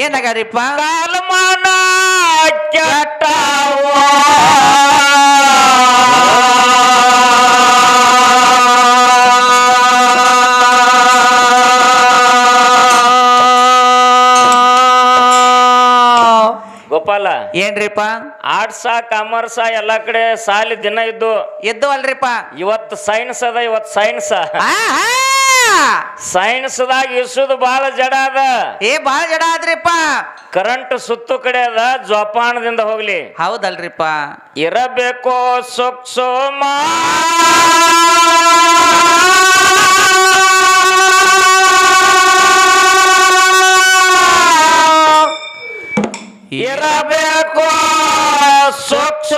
ಏನಾಗಾರಿಪ್ಪ? ಕಾಲಮಾನ ಚಟ್ಟಾವ ಗೋಪಾಲ. ಏನ್ರಿಪ್ಪ? ಆರ್ಟ್ಸ ಕಾಮರ್ಸ ಎಲ್ಲ ಕಡೆ ಸಾಲಿ ದಿನ ಇದ್ದು. ಇದ್ದು ಅಲ್ರಿಪ್ಪ. ಇವತ್ತು ಸೈನ್ಸ್ ಅದ ಇವತ್ತು ಸೈನ್ಸ್! ಸೈನ್ಸ್ದಾಗ ಇಸುದು ಬಹಳ ಜಡ ಅದ. ಏ ಬಹಳ ಜಡ ಆದ್ರಿಪ್ಪ. ಕರೆಂಟ್ ಸುತ್ತು ಕಡೆ ಅದ ಜೋಪಾನದಿಂದ ಹೋಗ್ಲಿ. ಹೌದಲ್ರಿಪ್ಪ. ಇರಬೇಕು ಸೂಕ್ಷ್ಮ ಇರಬೇಕು ಎಲ್ಲಿ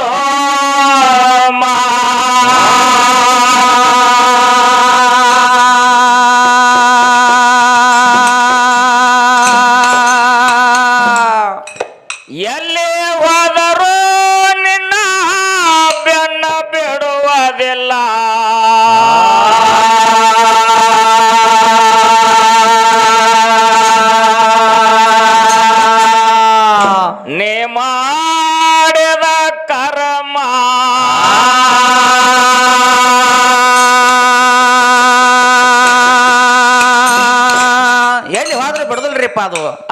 Obrigado.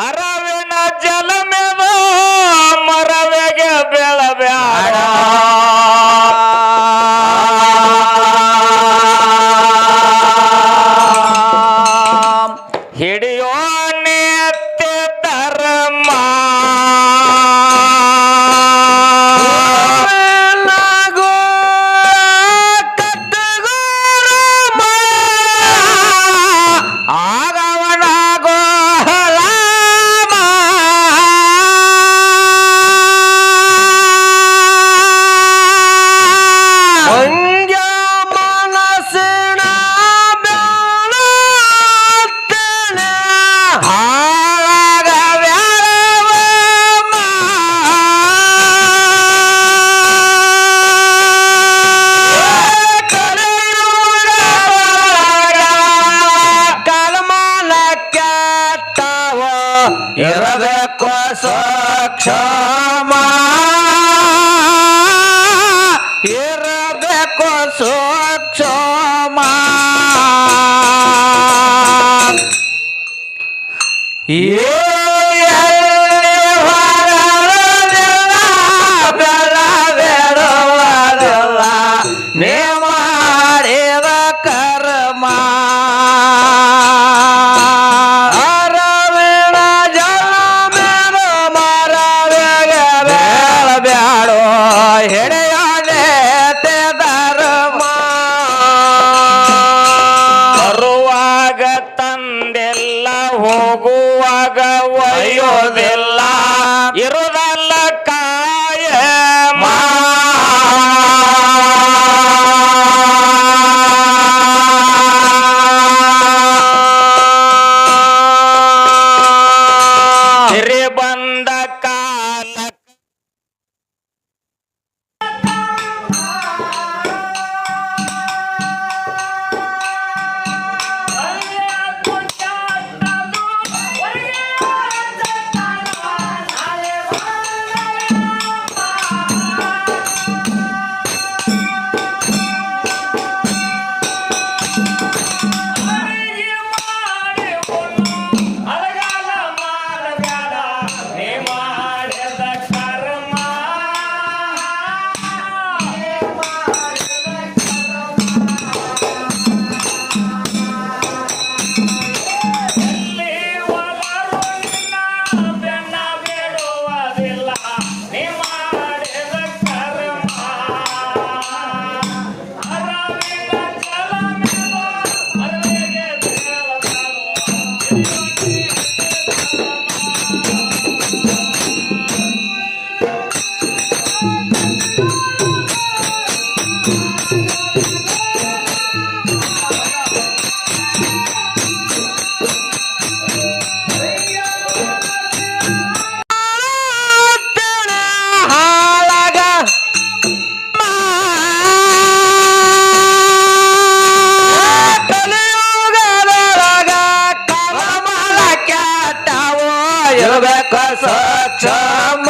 ನೇ ಇರಬೇಕು ಸ್ವಚ್ಛಮ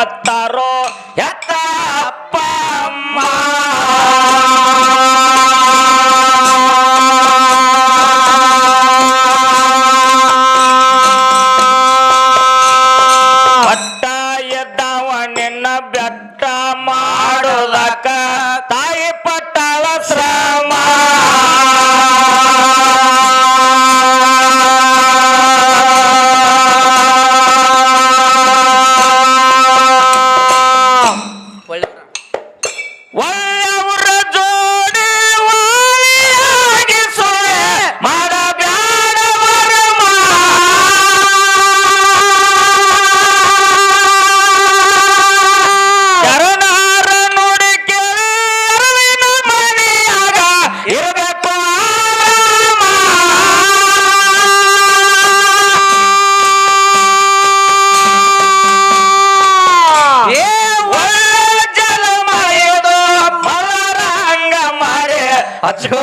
hatta 맞죠?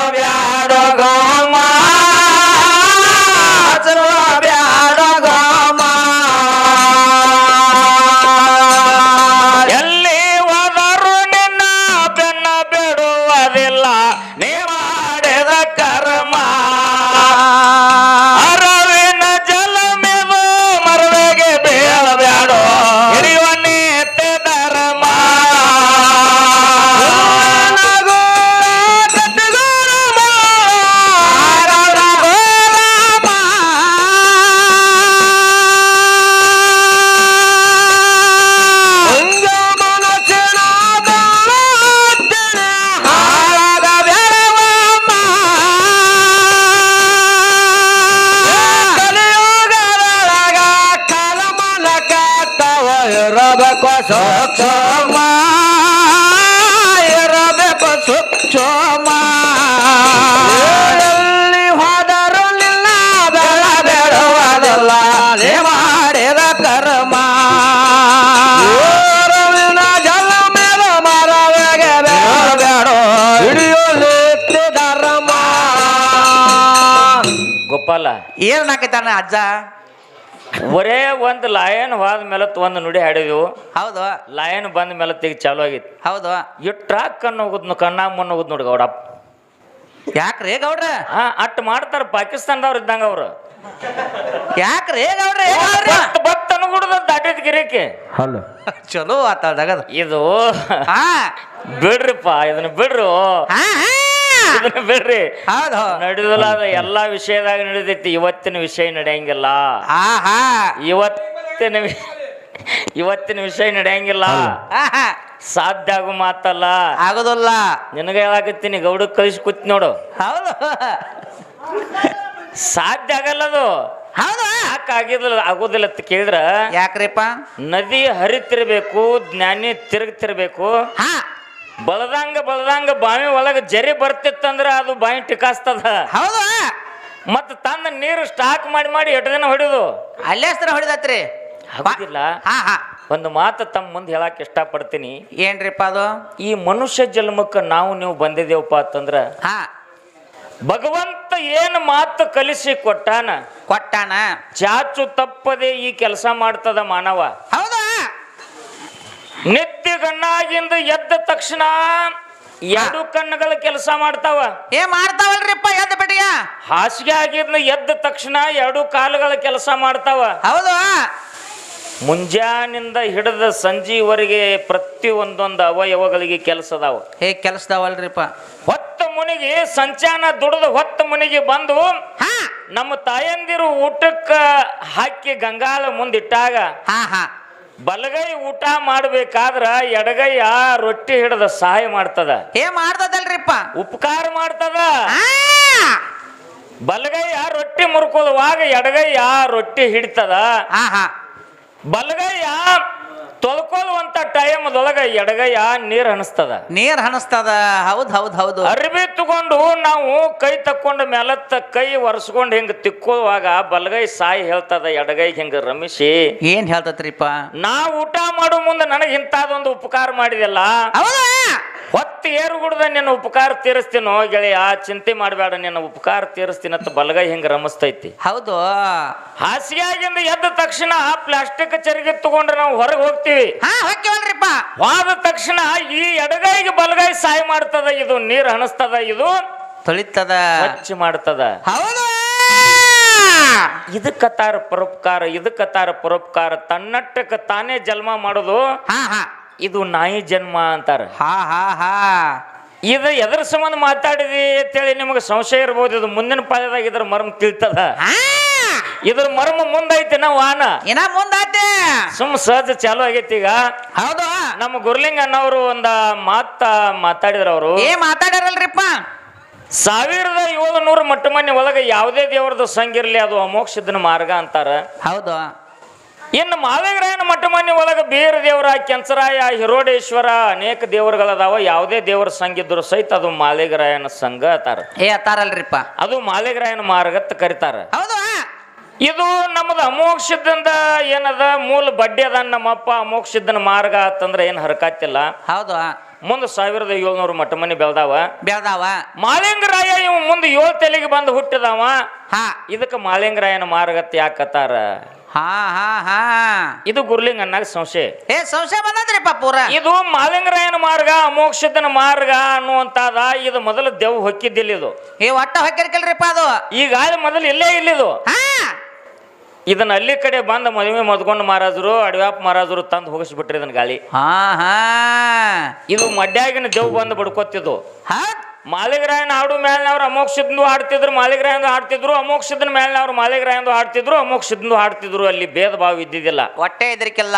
ಗೋಪಾಲ ಏನ್ ಹಾಕೈತಾನ ಅಜ್ಜ? ಒರೇ ಒಂದ್ ಲಯನ್ ಹೋದ ಮೇಲೆ ಒಂದು ನುಡಿ ಹಾಡಿದ್ವು ಹೌದು. ಲಯನ್ ಬಂದ ಮೇಲೆ ತೆಗಿ ಚಾಲು ಆಗಿತ್ತು. ಹೌದು. ಇಟ್ರಾಕ್ ಕಣ್ಣು ಹೋಗುದ್ ಕಣ್ಣಾಗ ಮುನ್ನ ಹೋಗುದ್ ನೋಡಿ ಗೌಡ. ಯಾಕ್ರಿ ಗೌಡ್ರ? ಹಾ ಅಟ್ ಮಾಡ್ತಾರ ಪಾಕಿಸ್ತಾನದವ್ರು ಇದ್ದಂಗ ಅವ್ರು. ಯಾಕ್ರಿ ಗೌಡ್ರ ಗಿರಿಕೆ. ಹಲೋ. ಚಲೋ ಆತ ಇದು ಹಾ. ಬಿಡ್ರಿಪ್ಪ ಇದನ್ನ ಬಿಡ್ರು. ಹಾ, ಬಿಡ್ರಿ ಹೌದು. ನಡೆದಿಲ್ಲ ಅದ ಎಲ್ಲಾ ವಿಷಯದಾಗ ನಡೆದೈತಿ. ಇವತ್ತಿನ ವಿಷಯ ನಡೆಯಂಗಿಲ್ಲ. ಇವತ್ತಿನ ವಿ- ಇವತ್ತಿನ ವಿಷಯ ನಡೆಯಂಗಿಲ್ಲ. ಸಾಧ್ಯ ಆಗು ಮಾತಲ್ಲ. ಆಗೋದಲ್ಲ. ನಿನಗೆ ಹೇಳಾಕತ್ತೀನಿ. ಗೌಡಕ್ ಕಳಿಸಿ ಕೂತ್ ನೋಡು. ಹೌದು. ಸಾಧ್ಯ ಆಗಲ್ಲ ಅದು. ಹೌದು. ಯಾಕೆ ಆಗೋದಿಲ್ಲ ಅಂತ ಕೇಳಿದ್ರ. ಯಾಕ್ರಿಪ್ಪ? ನದಿ ಹರಿತಿರ್ಬೇಕು ಜ್ಞಾನಿ ತಿರುಗ್ತಿರ್ಬೇಕು. ಹಾ. ಬಳದಂಗ ಬಲದಂಗ ಬಾವಿ ಒಳಗ ಜರಿ ಬರ್ತಿತ್ತಂದ್ರ ಅದು ಬಾವಿ ಟಿಕಾಸ್ತದ. ಹೌದು. ಮತ್ತ ತನ್ನ ನೀರು ಸ್ಟಾಕ್ ಮಾಡಿ ಮಾಡಿ ಎಟ್ ದಿನ ಹೊಡಿಯೋದು ಅಲ್ಲೇ ಹೊಡಿದತ್ರಿ. ಆಗುದಿಲ್ಲ. ಹಾ ಹಾ. ಒಂದು ಮಾತು ತಮ್ಮ ಮುಂದೆ ಹೇಳಕ್ ಇಷ್ಟಪಡ್ತೀನಿ. ಏನ್ರಿಪ್ಪ ಅದು? ಈ ಮನುಷ್ಯ ಜನ್ಮಕ್ಕೆ ನಾವು ನೀವು ಬಂದಿದ್ದೇವಪ್ಪ ಅಂತಂದ್ರ ಹಾ. ಭಗವಂತ ಏನು ಮಾತು ಕಲಿಸಿ ಕೊಟ್ಟಾನ? ಕೊಟ್ಟಾನ? ಚಾಚು ತಪ್ಪದೆ ಈ ಕೆಲಸ ಮಾಡ್ತದ ಮಾನವ. ಹೌದು. ನಿತ್ಯ ಗಣ್ಣಾಗಿಂದ ಎದ್ದ ತಕ್ಷಣ ಎರಡು ಕಣ್ಣುಗಳ ಕೆಲಸ ಮಾಡ್ತಾವ. ಏ ಮಾಡ್ತಾವಲ್ರಿಪ್ಪ ಎದ್ದ ಬಿಡಿಯ? ಹಾಸಿಗೆ ಆಗಿದ್ನ ಎದ್ದ ತಕ್ಷಣ ಎರಡು ಕಾಲುಗಳ ಕೆಲಸ ಮಾಡ್ತಾವ. ಹೌದು. ಮುಂಜಾನಿಂದ ಹಿಡಿದ ಸಂಜೆವರೆಗೆ ಪ್ರತಿ ಒಂದೊಂದು ಅವಯವಗಳಿಗೆ ಕೆಲಸದಾವ ಹೇ ಕೆಲಸದವಲ್ರಿಪ್ಪ ಹೊತ್ತ ಮುನಿಗೆ ಸಂಚಾನ ದುಡಿದು ಹೊತ್ತ ಮುನಿಗೆ ಬಂದು ಹಾ. ನಮ್ಮ ತಾಯಂದಿರು ಊಟಕ್ಕ ಹಾಕಿ ಗಂಗಾಲ ಮುಂದಿಟ್ಟಾಗ ಹಾ ಹಾ. ಬಲಗೈ ಊಟ ಮಾಡ್ಬೇಕಾದ್ರ ಎಡಗೈ ಆ ರೊಟ್ಟಿ ಹಿಡಿದ ಸಹಾಯ ಮಾಡ್ತದ. ಏ ಮಾಡ್ತದಲ್ರಿಪ್ಪ ಉಪಕಾರ ಮಾಡ್ತದ. ಆ! ಬಲಗೈ ಆ ರೊಟ್ಟಿ ಮುರ್ಕೋದವಾಗ ಎಡಗೈ ಆ ರೊಟ್ಟಿ ಹಿಡಿತದ. ಬಲಗೈಯ ತೊಳ್ಕೊಳ್ಳುವಂತ ಟೈಮ್ದೊಳಗ ಎಡಗೈಯ ನೀರ್ ಹಣಿಸ್ತದ ನೀರ್ ಹನಸ್ತದ. ಹೌದ್ ಹೌದ್ ಹೌದು. ಅರ್ಬಿ ತಗೊಂಡು ನಾವು ಕೈ ತಕ್ಕೊಂಡು ಮೇಲತ್ತ ಕೈ ಒರೆಸ್ಕೊಂಡು ಹಿಂಗ ತಿಕ್ಕೋವಾಗ ಬಲಗೈ ಸಾಯಿ ಹೇಳ್ತದ ಎಡಗೈ ಹಿಂಗ ರಮಿಸಿ. ಏನ್ ಹೇಳ್ತತ್ರಿಪ್ಪ? ನಾ ಊಟ ಮಾಡೋ ಮುಂದೆ ನನಗೆ ಇಂತಾದೊಂದು ಉಪಕಾರ ಮಾಡಿದೆಲ್ಲ ಹೌದಾ? ಹೊತ್ತು ಏರು ಗುಡ್ದ ನಿನ್ನ ಉಪಕಾರ ತೀರಿಸ್ತೀನೋ ಗೆಳೆಯ ಚಿಂತೆ ಮಾಡಬೇಡ ನಿನ್ನ ಉಪಕಾರ ತೀರಿಸ್ತೀನಂತ ಬಲಗೈ ಹಿಂಗ ರಮಿಸ್ತೈತಿ. ಹೌದು. ಹಾಸಿಗೆಯಾಗಿಂದ ಎದ್ದ ತಕ್ಷಣ ಪ್ಲಾಸ್ಟಿಕ್ ಚರಿಗೆ ತಗೊಂಡ್ರೆ ನಾವು ಹೊರಗೆ ಹೋಗ್ತೀವಿ. ಹಾ ಹೊಕ್ಕಿವಲ್ರಿಪ್ಪ ಹೋದ ತಕ್ಷಣ ಈ ಎಡಗೈಗೆ ಬಲಗೈ ಸಹಾಯ ಮಾಡ್ತದ ಇದು ನೀರು ಹಣಿಸ್ತದ ಇದು. ತೊಳಿತದ. ಸ್ವಚ್ಛ ಮಾಡ್ತದ. ಹೌದು. ಇದಕ್ಕತ್ತಾರ ಪರೋಪಕಾರ ಇದಕ್ಕತ್ತಾರ ಪರೋಪಕಾರ. ತನ್ನಟ್ಟಕ್ಕ ತಾನೇ ಜನ್ಮ ಮಾಡೋದು. ಹಾ ಹಾ. ಇದು ನಾಯಿ ಜನ್ಮ ಅಂತಾರ. ಹಾ ಹಾ ಹಾ. ಇದು ಎದ್ರ ಸಂಬಂಧ ಮಾತಾಡಿದಿ ಅಂತೇಳಿ ನಿಮಗೆ ಸಂಶಯ ಇರ್ಬೋದು. ಇದು ಮುಂದಿನ ಪಾದದಾಗ ಇದ್ರ ಮರ್ಮ ತಿಳ್ತದ. ಹಾ. ಇದ್ರ ಮರ್ಮ ಮುಂದೈತಿ ನಾವು ವಾನ ಇನ್ನ ಮುಂದಾತೆ. ಸುಮ್ ಸಹಜ ಚಾಲು ಆಗೈತಿ ಈಗ. ಹೌದು. ನಮ್ಮ ಗುರ್ಲಿಂಗ್ ಅನ್ನೋರು ಒಂದ ಮಾತ ಮಾತಾಡಿದ್ರ ಅವರು ಏ ಮಾತಾಡ್ಯಾರಲ್ರಿಪ್ಪ ಸಾವಿರದ ಏಳುನೂರು ಮಟ್ಟ ಮನೆ ಒಳಗೆ ಯಾವುದೇ ದೇವರದ ಸಂಗಿರ್ಲಿ ಅದು ಅಮೋಕ್ಷದನ ಮಾರ್ಗ ಅಂತಾರ. ಹೌದು. ಇನ್ನು ಮಾವೇಗರಾಯನ ಮಟ್ಟ ಮನೆ ಒಳಗೆ ಬೇರ ದೇವರ ಕೆಂಚರಾಯ ಹಿರೋಡೇಶ್ವರ ಅನೇಕ ದೇವರುಗಳದಾವ. ಯಾವುದೇ ದೇವರ ಸಂಘ ಸಹಿತ ಅದು ಮಾಲಿಗರಾಯನ ಸಂಘ ಅತಾರ. ಏ ಅತಾರಲ್ರಿಪ್ಪ ಅದು ಮಾಲಿಗರಾಯನ ಮಾರ್ಗತ್ ಕರಿತಾರ. ಹೌದು. ಇದು ನಮ್ಮದು ಅಮೋಕ್ಷದಿಂದ ಏನದ? ಮೂಲ ಬಡ್ಡಿ ಅದ ನಮ್ಮಪ್ಪ ಅಮೋಕ್ಷದನ ಮಾರ್ಗ ಅಂತಂದ್ರೆ ಏನು ಹರಕತ್ತಿಲ್ಲ. ಹೌದು. ಮುಂದೆ ಸಾವಿರದ ಏಳ್ನೂರು ಮಟ್ಟ ಮನೆ ಬೆಳ್ದಾವ. ಬೆಳ್ದಾವ. ಮಾಲಿಂಗರಾಯ ಇವ ಮುಂದೆ ಏಳು ತೆಲಿಗೆ ಬಂದು ಹುಟ್ಟಿದವ. ಹಾ. ಇದಕ್ಕೆ ಮಾಲಿಂಗರಾಯನ ಮಾರ್ಗತ್ ಯಾಕತ್ತಾರ? ಹಾ ಹಾ ಹಾ. ಇದು ಗುರ್ಲಿಂಗ್ ಅನ್ನಾಗ ಸಂಶಯ. ಏ ಸಂಶಯ ಬಂದದ್ರಿಪ್ಪ ಪೂರ. ಇದು ಮಾಲಿಂಗರಾಯನ ಮಾರ್ಗ ಅಮೋಕ್ಷದನ ಮಾರ್ಗ ಅನ್ನುವಂತಾದ ಇದು ಮೊದಲು ದೆವ್ ಹೊಕ್ಕಿದ್ದಿಲ್ಲ ಇದು. ಏ ಒಟ್ಟ ಹೊಕ್ಕಿರ್ಕಲ್ರಿಪ್ಪ ಅದು. ಈಗ ಮೊದಲು ಇಲ್ಲೇ ಇಲ್ಲಿದು. ಹಾ. ಇದನ್ನ ಅಲ್ಲಿ ಕಡೆ ಬಂದ ಮದುವೆ ಮದ್ಕೊಂಡು ಮಹಾರಾಜರು ಅಡವ್ಯಾಪ ಮಹಾರಾಜರು ತಂದು ಹೋಗಿಸ್ಬಿಟ್ರಿ ಇದನ್ನ ಗಾಳಿ. ಹಾ ಹಾ. ಇದು ಮಡ್ಯಾಗಿನ ದೇವ್ ಬಂದು ಬಡ್ಕೋತಿದ್ದು. ಹಾ? ಮಾಲಿಗರಾಯನ ಹಾಡು ಮೇಲ್ನವ್ರು ಅಮೋಕ್ಷದಿಂದ ಹಾಡ್ತಿದ್ರು ಮಾಲಿಗರಾಯಂದು ಹಾಡ್ತಿದ್ರು ಅಮೋಕ್ಷದ ಮೇಲ್ನವ್ರು ಮಾಲಿಗರಾಯಂದು ಹಾಡ್ತಿದ್ರು ಅಮೋಕ್ಷದಿಂದ ಹಾಡ್ತಿದ್ರು. ಅಲ್ಲಿ ಭೇದ ಭಾವ ಇದ್ದಿದ್ದಿಲ್ಲ. ಹೊಟ್ಟೆ ಇದ್ರಿಕ್ಕಿಲ್ಲ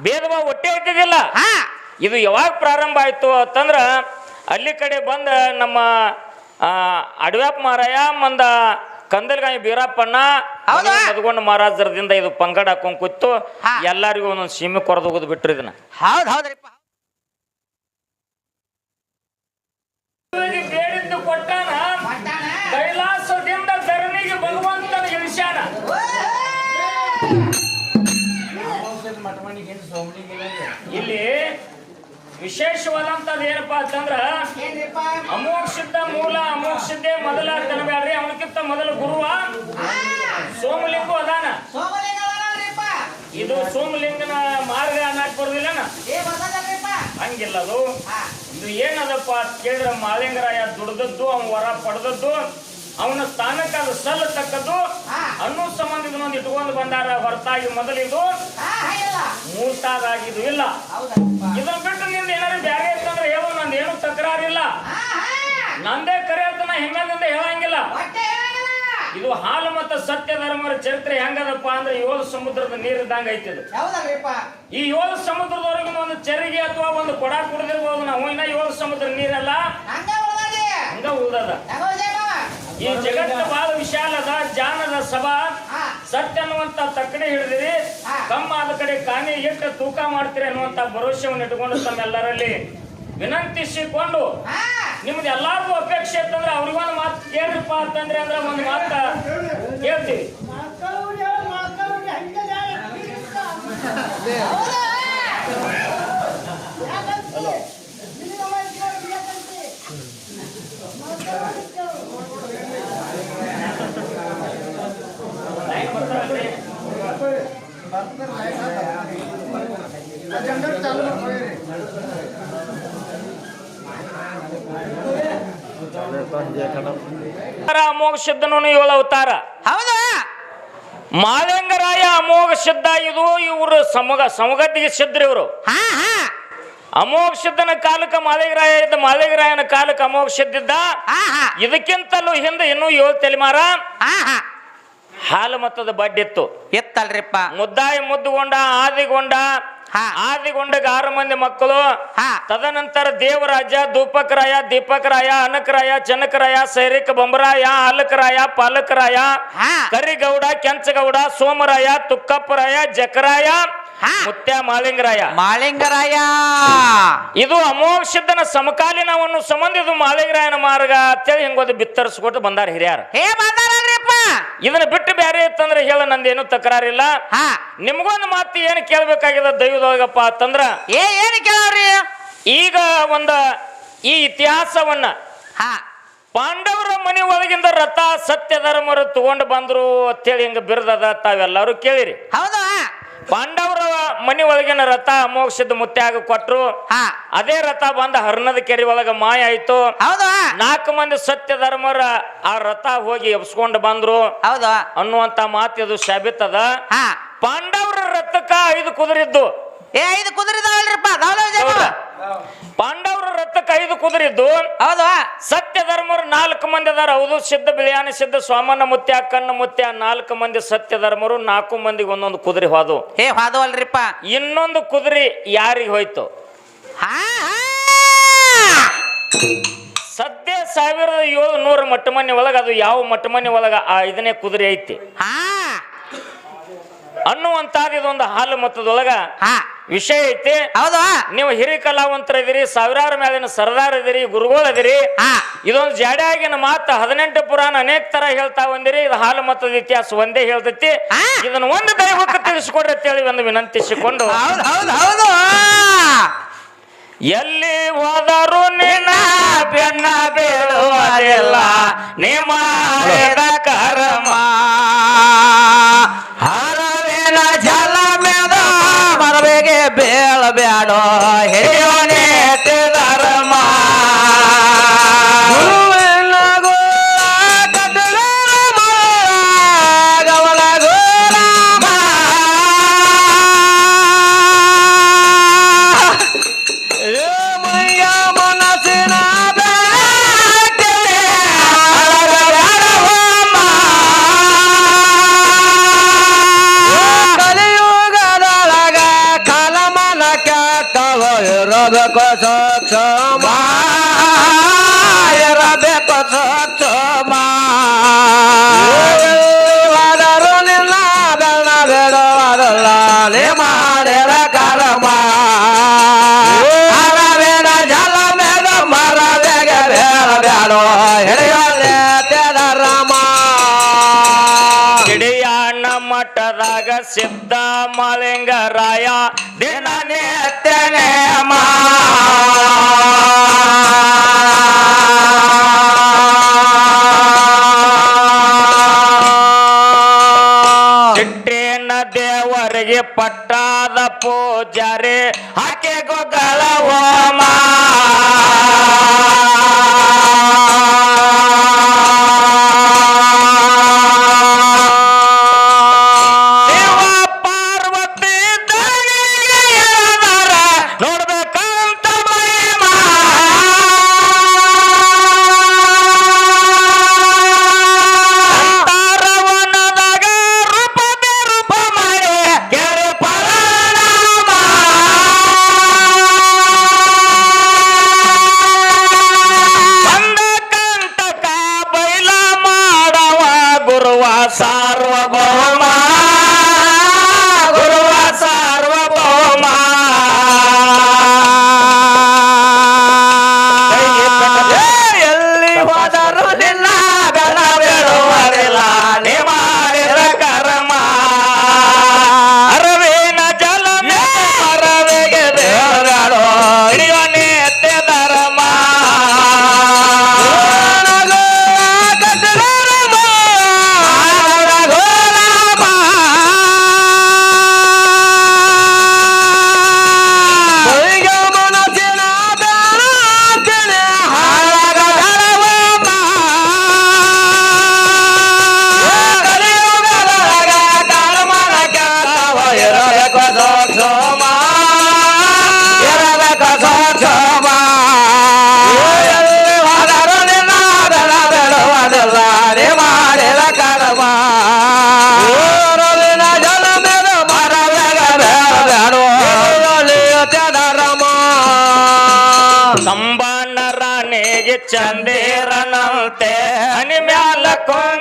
ಭೇದ ಭಾವ ಒಟ್ಟೆ ಇದ್ದಿದ್ದಿಲ್ಲ. ಇದು ಯಾವಾಗ ಪ್ರಾರಂಭ ಆಯ್ತು ಅಂತಂದ್ರ ಅಲ್ಲಿ ಕಡೆ ಬಂದ ನಮ್ಮ ಅಡವ್ಯಾಪ್ ಅಡವ್ಯಾಪ ಮಾರಾಯ ಮಂದ ಕಂದಲ್ಗಾಯಿ ಬೀರಪ್ಪಣ್ಣ ಹೌದಾ? ಮದ್ಗೊಂಡ ಮಹಾರಾಜರದಿಂದ ಇದು ಪಂಗಡ ಹಾಕೊಂಡ್ ಕೂತು ಹಾ. ಎಲ್ಲರಿಗೂ ಒಂದೊಂದು ಸೀಮೆ ಕೊರದು ಹೋಗುದು ಬಿಟ್ರು ಇದನ್ನ. ಹೌದ್ ಹೌದ್ರಿಪ್ಪ ಬೇಡಿದ್ದು ಕೊಟ್ಟಾನ? ಕೈಲಾಸದಿಂದ ಧರಣಿಗೆ ಭಗವಂತನ ಇಳಿಸ್ಯಾನ? ಇಲ್ಲಿ ವಿಶೇಷವಾದಂತದ್ದು ಏನಪ್ಪ ಅಂತಂದ್ರ ಅಮೋಕ್ಷಿದ್ದ ಮೂಲ ಅಮೋಕ್ಷದ್ದೇ ಮೊದಲ ತನಬ್ಯಾಡ್ರಿ ಅವನಕ್ಕಿಂತ ಮೊದಲು ಗುರುವ ಸೋಮಲಿಂಗು ಅದಾನ. ಇದು ಸೋಮಲಿಂಗನ ಮಾರ್ಗ ಅನ್ನಕ್ ಬರುದಿಲ್ಲ ಹಂಗಿಲ್ಲದು. ಇದು ಏನದಪ್ಪ ಅಂತ ಕೇಳಿದ್ರೆ ಮಾಲಿಂಗರಾಯ ದುಡ್ದದ್ದು ಅವನ ವರ ಪಡೆದದ್ದು ಅವನ ಸ್ಥಾನಕ್ಕೆ ಅದು ಸಲ್ಲತಕ್ಕದ್ದು ಅನ್ನೋ ಸಂಬಂಧ ಇದನ್ನೊಂದು ಇಟ್ಕೊಂಡು ಬಂದಾರ ಹೊರತಾಗಿ ಮೊದಲಿದು. ಮೂರ್ತಾದಾಗಿದು ಇಲ್ಲ. ಇದನ್ನ ನಿಂದ ಏನಾದ್ರು ಬ್ಯಾರೆ ಇತ್ತಂದ್ರೆ ಹೇಳು ನಂದು ಏನು ತಕರಾರಿಲ್ಲ. ನಂದೇ ಕರೆ ಅಂತ ನಾ ಹೆಮ್ಮೆದಿಂದ ಹೇಳಂಗಿಲ್ಲ. ಇದು ಹಾಲು ಮತ್ತು ಸತ್ಯ ಧರ್ಮರ ಚರಿತ್ರೆ ಹೆಂಗದಪ್ಪ ಅಂದ್ರೆ ಏಳು ಸಮುದ್ರದ ನೀರಿದ್ದಂಗ ಐತಿ ಇದು. ಈ ಏಳು ಸಮುದ್ರದವರೆಗೂ ಒಂದು ಚರಿಗೆ ಅಥವಾ ಒಂದು ಕೊಡ ಕುಡಿದಿರ್ಬೋದು ನಾವು ಇನ್ನ ಏಳು ಸಮುದ್ರ ನೀರಲ್ಲ. ಹಂಗ ಉಳ್ದದ. ಈ ಜಗತ್ತು ಬಹಳ ವಿಶಾಲದ ಜಾನದ ಸಭಾ. ಸತ್ಯ ಅನ್ನುವಂತ ತಕ್ಕಡಿ ಹಿಡಿದಿರಿ. ತಮ್ಮ ಆದ ಕಡೆ ಕಾಣಿ ಇಟ್ಟು ತೂಕ ಮಾಡ್ತೀರಿ ಅನ್ನುವಂತ ಭರವಸೆಯನ್ನು ಇಟ್ಕೊಂಡು ತಮ್ಮೆಲ್ಲರಲ್ಲಿ ವಿನಂತಿಸಿಕೊಂಡು ನಿಮ್ದು ಎಲ್ಲಾರ್ಗು ಅಪೇಕ್ಷೆ ಇತ್ತಂದ್ರೆ ಅವ್ರಿಗೊಂದು ಮಾತು ಕೇಳ್ರಿಪ್ಪ ಅಂತಂದ್ರೆ ಅಂದ್ರೆ ಒಂದು ಮಾತ ಕೇಳ್ತೀವಿ ಅಮೋಘ ಸಿದ್ಧನೂ ಏಳು ಅವತಾರ. ಹೌದಾ? ಮಾಲಿಂಗರಾಯ ಅಮೋಘ ಸಿದ್ಧ ಇದು ಇವರು ಸಮಗ ಸಮಗದ್ದಿಗೆ ಸಿದ್ಧರು ಇವರು. ಅಮೋಘ ಸಿದ್ಧನ ಕಾಲಕ್ಕೆ ಮಾಲಿಗರಾಯ ಇದ್ದ ಮಾಲಿಗರಾಯನ ಕಾಲಕ್ಕೆ ಅಮೋಘ ಹಾ ಇದಕ್ಕಿಂತಲೂ ಹಿಂದೆ ಇನ್ನೂ ಏಳು ತಲೆಮಾರ. ಹಾಲು ಮತ್ತದ ಬಡ್ಡಿತ್ತು ಎತ್ತಲ್ರಿಪ್ಪ ಮುದ್ದಾಯಿ ಮುದ್ದುಗೊಂಡ ಆದಿಗೊಂಡ ಹಾ. ಆದಿಗೊಂಡಗ ಆರು ಮಂದಿ ಮಕ್ಕಳು ಹಾ ತದನಂತರ ದೇವರಾಜ ದೂಪಕರಾಯ ದೀಪಕರಾಯ ಅನಕರಾಯ ಚನಕರಾಯ ಸೈರಿಕ ಬೊಂಬರಾಯ ಅಲಕರಾಯ ಪಾಲಕರಾಯ ಕರಿಗೌಡ ಕೆಂಚಗೌಡ ಸೋಮರಾಯ ತುಕ್ಕಪ್ಪರಾಯ ಜಕರಾಯ. ಮುತ್ಯ ಮಾಲಿಂಗರಾಯ. ಮಾಲಿಂಗರಾಯ. ಇದು ಅಮೋಘ ಸಿದ್ಧನ ಸಮಕಾಲೀನವನ್ನು ಸಂಬಂಧಿದು ಮಾಳಿಂಗರಾಯನ ಮಾರ್ಗ ಅಂತೇಳಿ ಹಿಂಗೊಂದು ಬಿತ್ತರಿಸ್ಕೊಟ್ಟು ಬಂದಾರ ಹಿರಿಯರು. ಹೇ ಬಂದಾರಲ್ರಿಪ್ಪ. ಇದನ್ನ ಬಿಟ್ಟು ಬೇರೆ ಇತ್ತಂದ್ರೆ ಹೇಳ ನಂದೇನು ತಕರಾರಿಲ್ಲ. ಹಾ. ನಿಮ್ಗೊಂದು ಮಾತು ಏನು ಕೇಳ್ಬೇಕಾಗಿದೆ ದೈವದೊಳಗಪ್ಪ ಅಂತಂದ್ರ? ಏ ಏನು ಕೇಳವ್ರಿ? ಈಗ ಒಂದ ಈ ಇತಿಹಾಸವನ್ನ ಹಾ. ಪಾಂಡವರ ಮನೆ ಒಳಗಿಂದ ರಥ ಸತ್ಯ ಧರ್ಮರು ತಗೊಂಡು ಬಂದ್ರು ಅಂತೇಳಿ ಹಿಂಗ ಬಿರ್ದದ ತಾವೆಲ್ಲರೂ ಕೇಳಿರಿ. ಹೌದು? ಪಾಂಡವರ ಮನಿ ಒಳಗಿನ ರಥ ಮೋಕ್ಷದ ಮುತ್ಯಾಗ ಕೊಟ್ರು. ಹಾ. ಅದೇ ರಥ ಬಂದ ಹರ್ಣದ ಕೆರೆ ಒಳಗ ಮಾಯ ಆಯ್ತು. ಹೌದು. ನಾಲ್ಕು ಮಂದಿ ಸತ್ಯ ಧರ್ಮರ ಆ ರಥ ಹೋಗಿ ಎಬ್ಸ್ಕೊಂಡು ಬಂದ್ರು. ಹೌದು. ಅನ್ನುವಂತ ಇದು ಸಾಬೀತದ ಪಾಂಡವರ ರಥಕ್ಕ ಐದು ಕುದುರಿದ್ದು. ಏ ಐದು ಕುದುರೆ ಇದಾವಲ್ರಿಪ್ಪ ಹೌದಾ? ಪಾಂಡವರ ರಥಕ್ಕೆ ಐದು ಕುದುರಿದ್ದು ಹೌದು. ಸತ್ಯ ಧರ್ಮರು ನಾಲ್ಕು ಮಂದಿ ಅದಾರ. ಹೌದು ಸಿದ್ಧ ಬಿಳಿಯಾನ ಸಿದ್ಧ ಸ್ವಾಮನ ಮುತ್ಯ ಕಣ್ಣ ಮುತ್ಯ ನಾಲ್ಕು ಮಂದಿ ಸತ್ಯ ಧರ್ಮರು ನಾಲ್ಕು ಮಂದಿಗೆ ಒಂದೊಂದು ಕುದುರೆ ಹೋದು. ಹೇ ಹಾದು ಅಲ್ರಿಪ್ಪ. ಇನ್ನೊಂದು ಕುದುರೆ ಯಾರಿಗೆ ಹೋಯ್ತು? ಹಾ. ಸದ್ಯ ಸಾವಿರದ ಏಳು ನೂರು ಮಟ್ಟ ಮನೆ ಒಳಗ ಅದು ಯಾವ ಮೊಟ್ಟ ಮನೆ ಒಳಗ ಆ ಐದನೇ ಕುದುರೆ ಐತಿ? ಹಾ. ಅನ್ನುವಂತಾದ ಇದೊಂದು ಹಾಲು ಮತದೊಳಗ ಹಾ. ವಿಷಯ ಐತಿ. ಹೌದಾ? ನೀವು ಹಿರಿ ಕಲಾವಂತರಿದಿರಿ ಸಾವಿರಾರು ಮೇಲಿನ ಸರದಾರ್ ಇದಿರಿ ಗುರುಗಳು ಅದಿರಿ ಇದೊಂದು ಜಡ್ಯಾಗಿನ ಮಾತು ಹದಿನೆಂಟು ಪುರಾಣ ಅನೇಕ ತರ ಹೇಳ್ತಾ ಬಂದಿರಿ. ಇದು ಹಾಲು ಮತದ ಇತಿಹಾಸ ಒಂದೇ ಹೇಳ್ತೈತಿ. ಇದನ್ನ ಒಂದು ದೈವಕ್ಕೆ ತಿಳಿಸ್ಕೊಡ್ರಿ ಅಂತೇಳಿ ಒಂದು ವಿನಂತಿಸಿಕೊಂಡು. ಹೌದು ಹೌದು ಹೌದು. ಎಲ್ಲಿ ಹೋದರು ನಿನ್ನ ಬೆನ್ನ ಬೀಳುವುದಿಲ್ಲ. ನಿಮ್ಮ ಕರ್ಮ. ಮರಬೇಗೆ ಬೇಡ ಹಿರಿಯೋನೆ ಮಠದಾಗ ಸಿದ್ಧ ಮಲಿಂಗರಾಯ ದಿನನಿತ್ಯನೇ ಮಾ ಚಿಟ್ಟೇನ ದೇವರಿಗೆ ಪಟ್ಟಾದ ಪೂಜಾರಿ ಆಕೆ ಗೊಗ್ಗಳ ಹೋಮ ಚಂದೇರನಂತೆ ಹನಿ ಮ್ಯಾಲ ಕುಂಕುಮ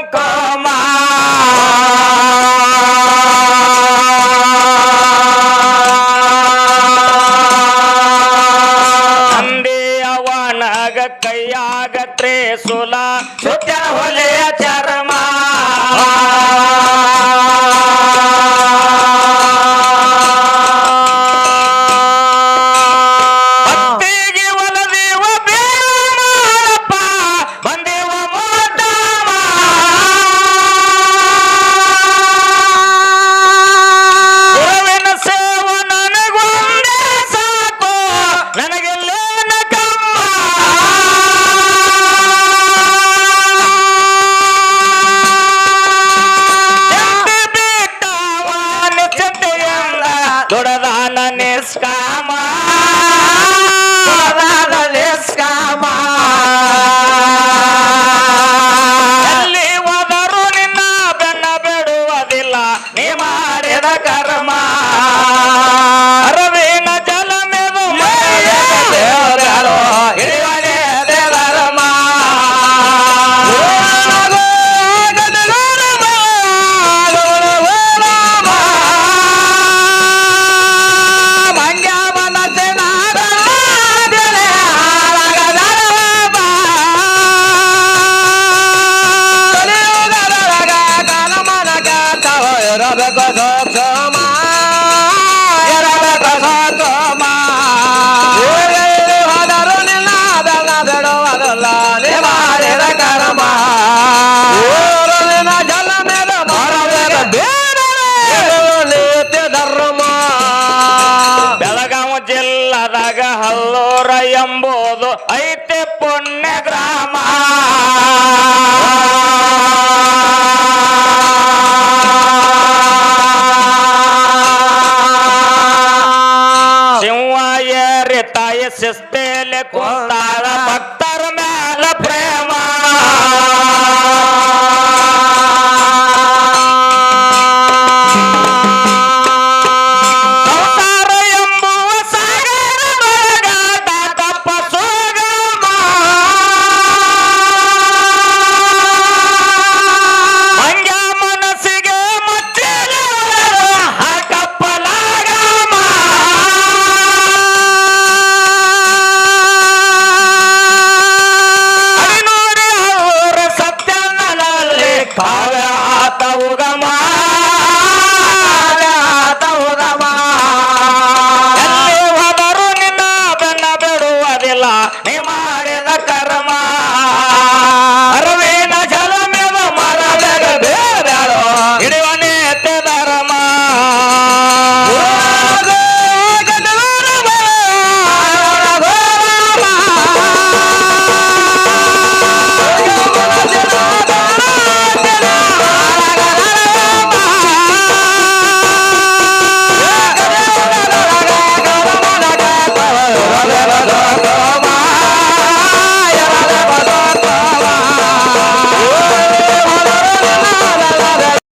ಸಿಂಹ